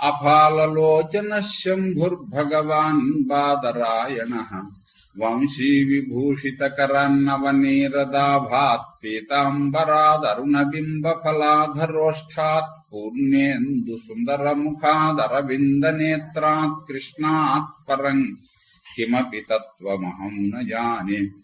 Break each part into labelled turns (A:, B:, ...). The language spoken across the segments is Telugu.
A: अफालोचन शंभुर्भगवान् बादरायणः। वंशी सुंदर मुखादरविंद पूर्णेन्दुसुन्दरमुखादरविन्दनेत्रात् कृष्णात् परम्। किमपि तत्त्वमहम् न जाने।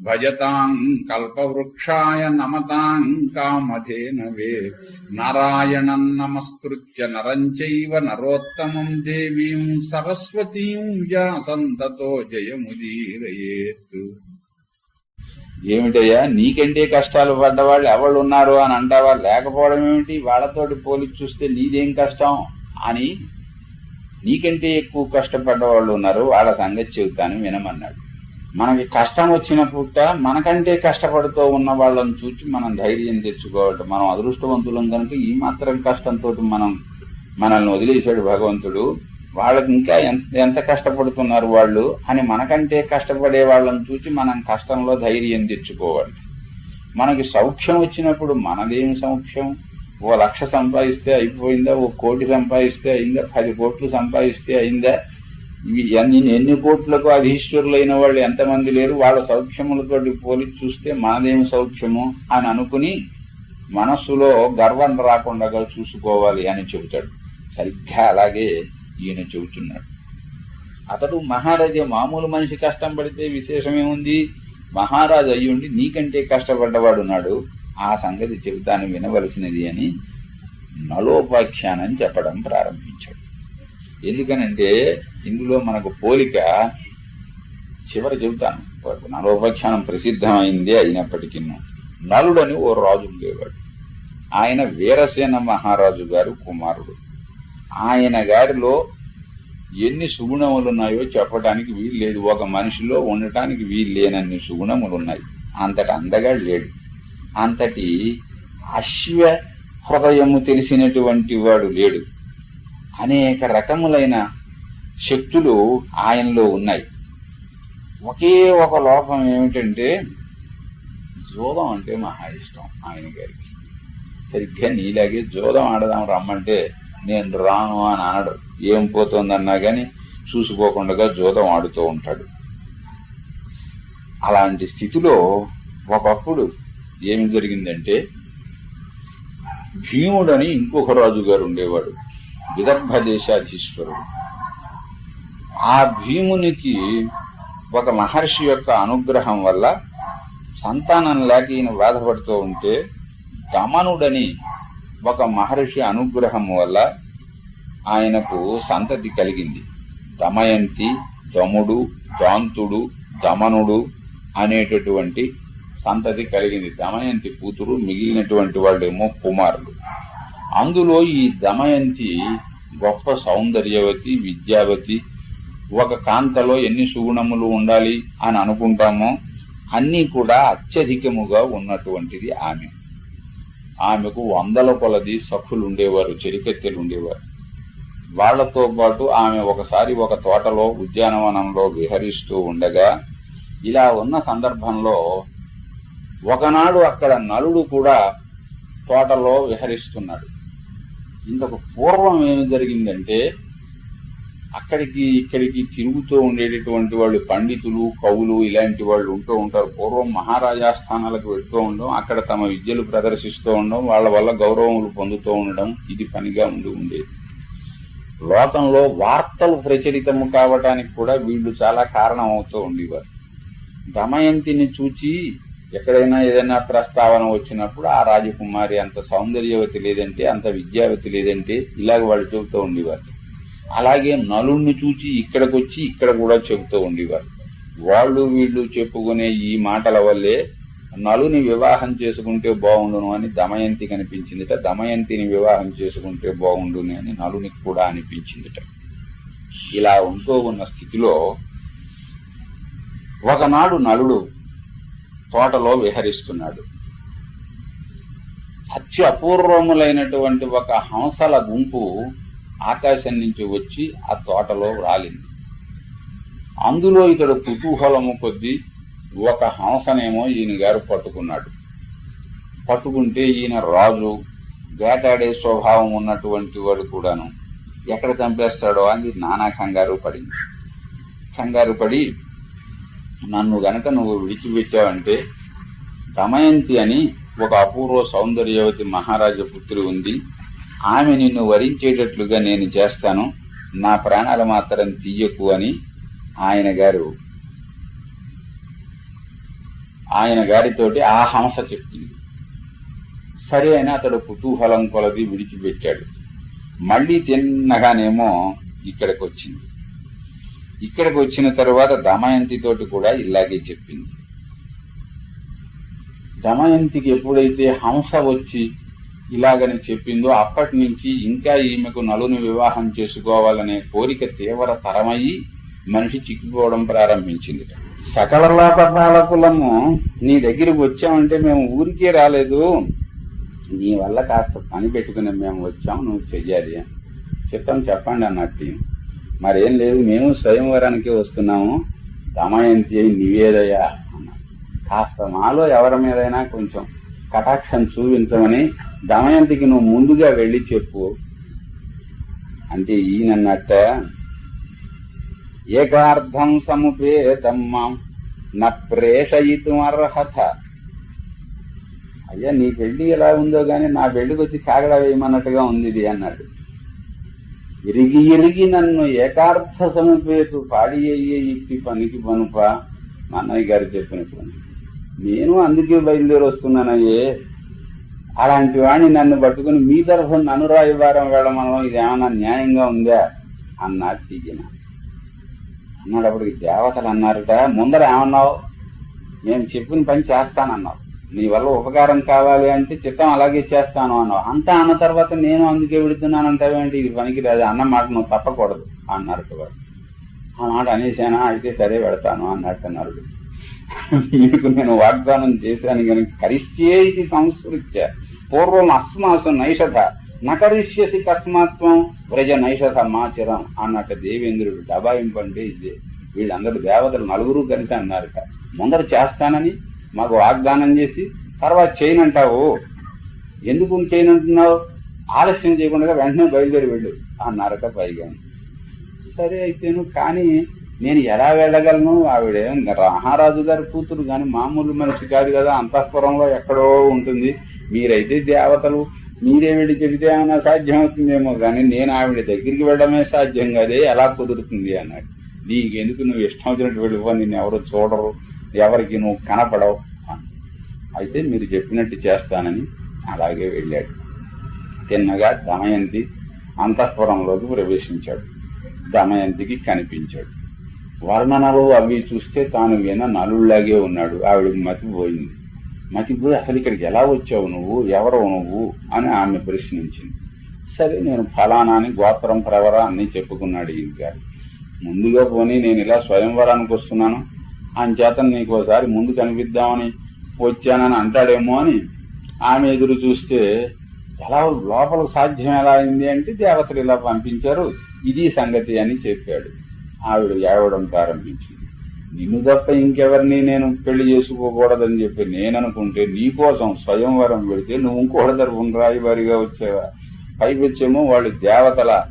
A: భజతాం కల్పవృక్షాయ నమతాం కామధేనవే నారాయణం నమస్కృత్య నరం చైవ నరోత్తమం దేవీం సరస్వతీం వ్యాసంతతో జయముదీరయేత్ ఏమిటయ్యా? నీకంటే కష్టాలు పడ్డవాళ్ళు ఎవళ్ళు ఉన్నారు అని అంటావా? లేకపోవడం ఏమిటి? వాళ్ళతోటి పోలి చూస్తే నీదేం కష్టం అని నీకంటే ఎక్కువ కష్టపడ్డ వాళ్ళు ఉన్నారు వాళ్ళ సంగతి చెబుతాను వినమన్నాడు. మనకి కష్టం వచ్చినప్పుడు మనకంటే కష్టపడుతూ ఉన్న వాళ్ళని చూసి మనం ధైర్యం తెచ్చుకోవాలి మనం అదృష్టవంతులం కనుక ఈ మాత్రం కష్టంతో మనం మనల్ని వదిలేశాడు భగవంతుడు. వాళ్ళకి ఇంకా ఎంత ఎంత కష్టపడుతున్నారు వాళ్ళు అని మనకంటే కష్టపడే వాళ్ళని చూసి మనం కష్టంలో ధైర్యం తెచ్చుకోవాలి. మనకి సౌఖ్యం వచ్చినప్పుడు మనదేమి సౌఖ్యం? ఓ లక్ష సంపాదిస్తే అయిపోయిందా? ఓ కోటి సంపాదిస్తే అయిందా? పది కోట్లు సంపాదిస్తే అయిందా? ఎన్ని ఎన్ని కోట్లకు అధీశ్వరులైన వాళ్ళు ఎంతమంది లేరు వాళ్ళ సౌఖ్యములతో పోలిచి చూస్తే మనదేమి సౌఖ్యము అని అనుకుని మనస్సులో గర్వం రాకుండా చూసుకోవాలి అని చెబుతాడు. సరిగ్గా అలాగే ఈయన చెబుతున్నాడు. అతడు మహారాజే మామూలు మనిషి కష్టం పడితే విశేషమేముంది? మహారాజు అయ్యుండి నీకంటే కష్టపడ్డవాడున్నాడు. ఆ సంగతి చెబుతాను వినవలసినది అని నలోపాఖ్యానం చెప్పడం ప్రారంభించాడు. ఎందుకనంటే ఇందులో మనకు పోలిక చివర చెబుతాను. నలోపాఖ్యానం ప్రసిద్ధమైందే అయినప్పటికీ నలుడని ఓ రాజు ఉండేవాడు. ఆయన వీరసేన మహారాజు గారు కుమారుడు. ఆయన గారిలో ఎన్ని సుగుణములున్నాయో చెప్పడానికి వీలు లేదు ఒక మనిషిలో ఉండటానికి వీలు లేనన్ని సుగుణములున్నాయి. అంతటి అందగాడు లేడు. అంతటి అశ్వ హృదయము తెలిసినటువంటి వాడు లేడు. అనేక రకములైన శక్తులు ఆయనలో ఉన్నాయి. ఒకే ఒక లోపం ఏమిటంటే జోదం అంటే మహా ఇష్టం ఆయన గారికి సరిగ్గా నీలాగే జోదం ఆడదాం రమ్మంటే నేను రాను అని అనడు. ఏం పోతుందన్నా కానీ చూసుకోకుండా జోదం ఆడుతూ ఉంటాడు. అలాంటి స్థితిలో ఒకప్పుడు ఏమి జరిగిందంటే భీముడని ఇంకొక రాజు గారు ఉండేవాడు. విదర్భ దేశాధీశ్వరుడు ఆ భీమునికి ఒక మహర్షి యొక్క అనుగ్రహం వల్ల సంతానం లేక ఈయన బాధపడుతూ ఉంటే దమనుడని ఒక మహర్షి అనుగ్రహం వల్ల ఆయనకు సంతతి కలిగింది. దమయంతి దముడు దాంతుడు దమనుడు అనేటటువంటి సంతతి కలిగింది. దమయంతి కూతురు మిగిలినటువంటి వాళ్ళేమో కుమారులు. అందులో ఈ దమయంతి గొప్ప సౌందర్యవతి విద్యావతి. ఒక కాంతలో ఎన్ని సుగుణములు ఉండాలి అని అనుకుంటామో అన్నీ కూడా అత్యధికముగా ఉన్నటువంటిది ఆమె. ఆమెకు వందల కొలది సఖులు ఉండేవారు చెరికెత్తెలు ఉండేవారు వాళ్ళతో పాటు ఆమె ఒకసారి ఒక తోటలో ఉద్యానవనంలో విహరిస్తూ ఉండగా ఇలా ఉన్న సందర్భంలో ఒకనాడు అక్కడ నలుడు కూడా తోటలో విహరిస్తున్నాడు. ఇంతకు పూర్వం ఏమి జరిగిందంటే అక్కడికి ఇక్కడికి తిరుగుతూ ఉండేటటువంటి వాళ్ళు పండితులు కవులు ఇలాంటి వాళ్ళు ఉంటూ ఉంటారు. పూర్వం మహారాజా స్థానాలకు వెళ్తూ ఉండడం అక్కడ తమ విద్యలు ప్రదర్శిస్తూ ఉండడం వాళ్ళ వల్ల గౌరవములు పొందుతూ ఉండడం ఇది పనిగా ఉండి ఉండేది. లోకంలో వార్తలు ప్రచరితము కావటానికి కూడా వీళ్ళు చాలా కారణం అవుతూ ఉండేవారు. దమయంతిని చూచి ఎక్కడైనా ఏదైనా ప్రస్తావన వచ్చినప్పుడు ఆ రాజకుమారి అంత సౌందర్యవతి లేదంటే అంత విద్యావతి లేదంటే ఇలాగ వాళ్ళు చెబుతూ ఉండేవారు. అలాగే నలుణ్ణి చూచి ఇక్కడికి వచ్చి ఇక్కడ కూడా చెబుతూ ఉండేవారు. వాళ్ళు వీళ్ళు చెప్పుకునే ఈ మాటల వల్లే నలుని వివాహం చేసుకుంటే బాగుండును అని దమయంతి కనిపించిందిట. దమయంతిని వివాహం చేసుకుంటే బాగుండును అని నలునికి కూడా అనిపించిందిట. ఇలా ఉంటూ ఉన్న స్థితిలో ఒకనాడు నలుడు తోటలో విహరిస్తున్నాడు. అత్యపూర్వములైనటువంటి ఒక హంసల గుంపు ఆకాశం నుంచి వచ్చి ఆ తోటలో రాలింది అందులో ఇతడు కుతూహలము కొద్దీ ఒక హంసనేమో ఈయన గారు పట్టుకున్నాడు. పట్టుకుంటే ఈయన రాజు వేటాడే స్వభావం ఉన్నటువంటి వాడు కూడాను ఎక్కడ చంపేస్తాడో అని నానా కంగారు పడింది. కంగారు పడి నన్ను గనక నువ్వు విడిచిపెట్టావంటే దమయంతి అని ఒక అపూర్వ సౌందర్యవతి మహారాజ పుత్రి ఉంది. ఆమె నిన్ను వరించేటట్లుగా నేను చేస్తాను. నా ప్రాణాలు మాత్రం తీయకు అని ఆయన గారు ఆయన గారితోటి ఆ హంస చెప్పింది. సరే అని అతడు కుతూహలం కొలది విడిచిపెట్టాడు. మళ్ళీ తిన్నగానేమో ఇక్కడికి వచ్చింది ఇక్కడికి వచ్చిన తరువాత దమయంతితోటి కూడా ఇలాగే చెప్పింది. దమయంతికి ఎప్పుడైతే హంస వచ్చి ఇలాగని చెప్పిందో అప్పటి నుంచి ఇంకా ఈమెకు నలుని వివాహం చేసుకోవాలనే కోరిక తీవ్ర తరమయ్యి మనిషి చిక్కిపోవడం ప్రారంభించింది సకల లోకపాలకులము నీ దగ్గరికి వచ్చామంటే మేము ఊరికే రాలేదు. నీ వల్ల కాస్త పని పెట్టుకుని మేము వచ్చాం నువ్వు చెయ్యాలి. చెప్తాం చెప్పండి అన్నట్టు. మరేం లేదు మేము స్వయంవరానికి వస్తున్నాము. దమయంతి అయి నివేదయ అన్నారు కాస్త మాలో ఎవరి మీదైనా కొంచెం కటాక్షం చూపించమని దమయంతికి నువ్వు ముందుగా వెళ్ళి చెప్పు. అంటే ఈయనన్నట్ట ఏకార్థం సముపేతం మాం న ప్రేషయితం అర్హత అయ్యా నీ పెళ్ళి ఎలా ఉందో గాని నా పెళ్ళికి వచ్చి కాగడ వేయమన్నట్టుగా ఉంది ఇది అన్నాడు. ఇరిగి ఇరిగి నన్ను ఏకార్థ సముపేతు పాడి అయ్యే ఇట్టి పనికి పనుప మా అన్నయ్య గారు పని నేను అందుకే బయలుదేరి వస్తున్నానయ్యే. అలాంటి వాడిని నన్ను పట్టుకుని మీ తరఫున నన్ను రాయవారం వెళ్ళమనడం ఇది న్యాయంగా ఉందా? అన్నాడు తీగిన అన్నప్పటికి దేవతలు అన్నారట ముందర ఏమన్నావు? నేను చెప్పిన పని చేస్తానన్నావు. నీ వల్ల ఉపకారం కావాలి అంటే చిత్తం అలాగే చేస్తాను అన్నావు. అంతా అన్న తర్వాత నేను అందుకే విడుతున్నాను అంటావేంటి ఇది పనికి రాదు అన్న మాట నువ్వు తప్పకూడదు అన్నారు వాడు ఆ మాట అనేసానా? అయితే సరే పెడతాను అన్నట్టు అన్నారు. మీకు నేను వాగ్దానం చేశాను కనుక కరిష్యే ఇది సంస్కృత్య పూర్వం అస్మాసు నైషధ నకరిష్యసి కస్మాత్వం వ్రజ నైషధ మాచరం అన్నట్టు దేవేంద్రుడు డబాయింపంటే ఇదే. వీళ్ళందరూ దేవతలు నలుగురు కలిసి అన్నారట ముందర చేస్తానని మాకు వాగ్దానం చేసి తర్వాత చేయనంటావు ఎందుకు చేయనంటున్నావు ఆలస్యం చేయకుండా వెంటనే బయలుదేరి వెళ్ళు అన్నారట పైగా సరే అయితేను కానీ నేను ఎలా వెళ్ళగలను? ఆవిడ మహారాజు గారి కూతురు కానీ మామూలు మనిషి కాదు కదా అంతఃపురంలో ఎక్కడో ఉంటుంది. మీరైతే దేవతలు మీరే వెళ్ళి చెబితే ఏమైనా సాధ్యం అవుతుందేమో కానీ నేను ఆవిడ దగ్గరికి వెళ్ళడమే సాధ్యం కాదే ఎలా కుదురుతుంది అన్నాడు. నీకెందుకు నువ్వు ఇష్టం వచ్చినట్టు వెళ్ళిపో నిన్ను ఎవరు చూడరు ఎవరికి నువ్వు కనపడవు. అయితే మీరు చెప్పినట్టు చేస్తానని అలాగే వెళ్ళాడు. తిన్నగా దమయంతి అంతఃపురంలోకి ప్రవేశించాడు. దమయంతికి కనిపించాడు. వర్ణనలు అవి చూస్తే తాను విన నలుళ్ళాగే ఉన్నాడు. ఆవిడకి మతిపోయింది మతిపోయి అసలు ఇక్కడికి ఎలా వచ్చావు నువ్వు? ఎవరు నువ్వు? అని ఆమె ప్రశ్నించింది. సరే నేను ఫలానా అని గోత్రం ప్రవర అని చెప్పుకున్నాడు ఈయన గారు. ముందుగా పోనీ నేను ఇలా స్వయంవరానికి వస్తున్నాను. చేత నీకు ఒకసారి ముందు కనిపిద్దామని వచ్చానని అంటాడేమో అని ఆమె ఎదురు చూస్తే ఎలా లోపల సాధ్యం ఎలా అయింది అంటే దేవతలు ఇలా పంపించారు ఇది సంగతి అని చెప్పాడు. ఆవిడ ఏడవడం ప్రారంభించింది. నిన్ను తప్ప ఇంకెవరిని నేను పెళ్ళి చేసుకోకూడదని చెప్పి నేననుకుంటే నీకోసం స్వయంవరం పెడితే నువ్వు ఇంకోటి తరఫున రాయబారిగా వచ్చేవా? పైపెచ్చేమో వాళ్ళు దేవతల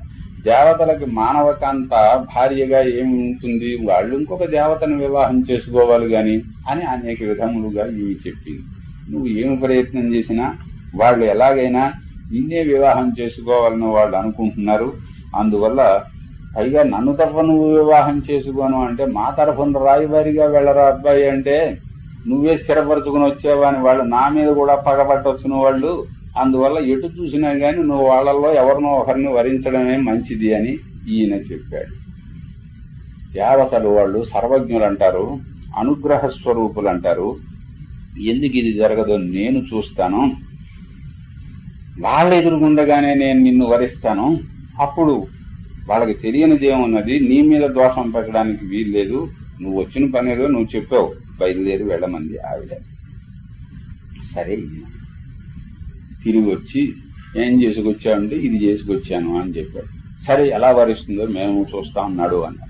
A: దేవతలకి మానవకాంత భార్యగా ఏమి ఉంటుంది వాళ్ళు ఇంకొక దేవతను వివాహం చేసుకోవాలి కానీ అని అనేక విధములుగా ఇవి చెప్పింది. నువ్వు ఏమి ప్రయత్నం చేసినా వాళ్ళు ఎలాగైనా నిన్నే వివాహం చేసుకోవాలని వాళ్ళు అనుకుంటున్నారు. అందువల్ల పైగా నన్ను తప్ప నువ్వు వివాహం చేసుకోను అంటే మా తరఫున రాయబారిగా వెళ్ళరా అబ్బాయి అంటే నువ్వే స్థిరపరచుకుని వచ్చావా అని వాళ్ళు నా మీద కూడా పగబట్టొచ్చిన వాళ్ళు. అందువల్ల ఎటు చూసినా గాని నువ్వు వాళ్ళల్లో ఎవరినో ఒకరిని వరించడమే మంచిది అని ఈయన చెప్పాడు. దేవతలు వాళ్ళు సర్వజ్ఞులు అంటారు అనుగ్రహ స్వరూపులు అంటారు ఎందుకు ఇది జరగదో నేను చూస్తాను. వాళ్ళ ఎదురుగుండగానే నేను నిన్ను వరిస్తాను. అప్పుడు వాళ్ళకి తెలియనిది ఏమున్నది? నీ మీద దోషం పెట్టడానికి వీల్లేదు. నువ్వు వచ్చిన పని ఏదో నువ్వు చెప్పావు. బయలుదేరి వెళ్ళమంది ఆవిడ. సరే తిరిగి వచ్చి ఏం చేసుకొచ్చావంటే ఇది చేసుకొచ్చాను అని చెప్పాడు. సరే ఎలా వరిస్తుందో మేము చూస్తా ఉన్నాడు అన్నాడు.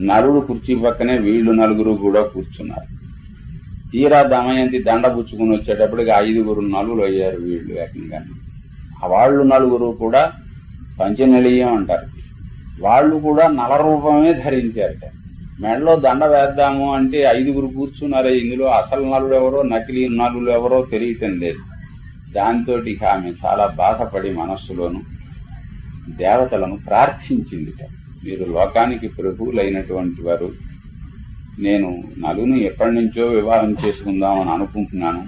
A: నలుడు కుర్చీ పక్కనే వీళ్ళు నలుగురు కూడా కూర్చున్నారు. తీరా దమయంతి దండ పుచ్చుకుని వచ్చేటప్పటికి ఐదుగురు నలుగురు అయ్యారు వీళ్ళు ఏకంగా ఆ వాళ్ళు నలుగురు కూడా పంచనిలయం అంటారు. వాళ్ళు కూడా నల రూపమే ధరించారట. మెడలో దండ వేద్దాము అంటే ఐదుగురు కూర్చున్నారే ఇందులో అసలు నలుడు ఎవరో నకిలీ నలుడు ఎవరో తెలియటం లేదు. దాంతో ఆమె చాలా బాధపడి మనస్సులోను దేవతలను ప్రార్థించిందిట. మీరు లోకానికి ప్రభువులైనటువంటి వారు నేను నలుని ఎప్పటి నుంచో వివాహం చేసుకుందామని అనుకుంటున్నాను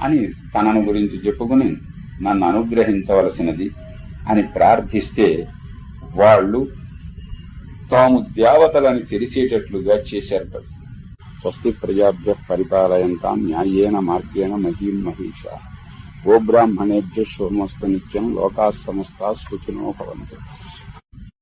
A: అని తనను గురించి చెప్పుకుని నన్ను అనుగ్రహించవలసినది అని ప్రార్థిస్తే వాళ్ళు తాము దేవతలని తెలిసేటట్లుగా చేశారు స్వస్తి ప్రజాభ్య పరిపాలయంతాం న్యాయేన మార్గేణ మహీం మహిష. గోబ్రాహ్మణేభ్య శోమస్త నిత్యం లోకా సమస్త సుఖినో భవంతు.